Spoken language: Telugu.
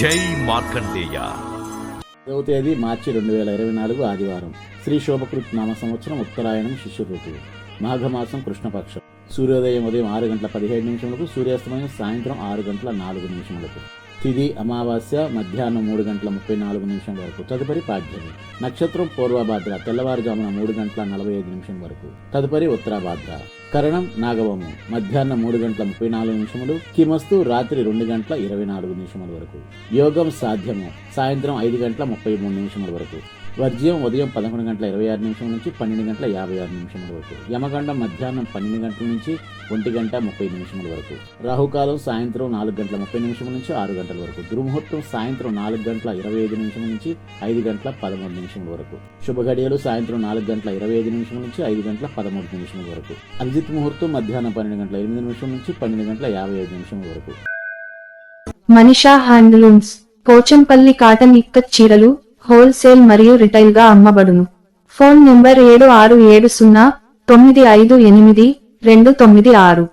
జై మార్కండేయ. ఇరవై తేదీ మార్చి రెండు వేల ఇరవై నాలుగు ఆదివారం. శ్రీ శోభకృత్ నామ సంవత్సరం ఉత్తరాయణం శిష్యు ఋతువు మాఘమాసం కృష్ణపక్షం. సూర్యోదయం ఉదయం ఆరు గంటల పదిహేడు నిమిషములకు సూర్యాస్తమయం సాయంత్రం ఆరు గంటల నాలుగు నిమిషములకు. తిది అమావాస్య మధ్యాహ్నం మూడు గంటల ముప్పై నాలుగు నిమిషం వరకు. తదుపరి పాఠ్యం నక్షత్రం పూర్వభాద్ర తెల్లవారుజామున మూడు గంటల నలభై ఐదు నిమిషం వరకు. తదుపరి ఉత్తరాభాద్ర. కరణం నాగవము. మధ్యాహ్నం మూడు గంటల ముప్పై నాలుగు నిమిషములు. కిమస్తు రాత్రి రెండు గంటల ఇరవై నాలుగు నిమిషముల వరకు. యోగం సాధ్యము. సాయంత్రం ఐదు గంటల ముప్పై మూడు నిమిషముల వరకు. వర్జ్యం ఉదయం పదకొండు గంటల ఇరవై ఆరు నిమిషం నుంచి పన్నెండు గంటల యాభై ఆరు నిమిషముల వరకు. యమగండం మధ్యాహ్నం పన్నెండు గంటల నుంచి ఒంటి గంట ముప్పై నిమిషముల వరకు. రాహుకాలం సాయంత్రం నాలుగు గంటల ముప్పై నిమిషం నుంచి ఆరు గంటల వరకు. దుర్ముహూర్తం సాయంత్రం నాలుగు గంటల ఇరవై ఐదు నిమిషం నుంచి ఐదు గంటల పదమూడు నిమిషముల వరకు. శుభగడియలు సాయంత్రం నాలుగు గంటల ఇరవై ఐదు నిమిషం నుంచి ఐదు గంటల పదమూడు నిమిషముల వరకు. అభిజిత్ ముహూర్తం మధ్యాహ్నం పన్నెండు గంటల ఎనిమిది నిమిషం నుంచి పన్నెండు గంటల యాభై ఐదు నిమిషముల వరకు. మనిషా హ్యాండ్లూమ్స్. పోచంపల్లి కాటన్ ఇక్కత్ చీరలు హోల్సేల్ మరియు రిటైల్గా అమ్మబడును. ఫోన్ నెంబర్ ఏడు ఆరు ఏడు సున్నా తొమ్మిది ఐదు ఎనిమిది రెండు తొమ్మిది ఆరు.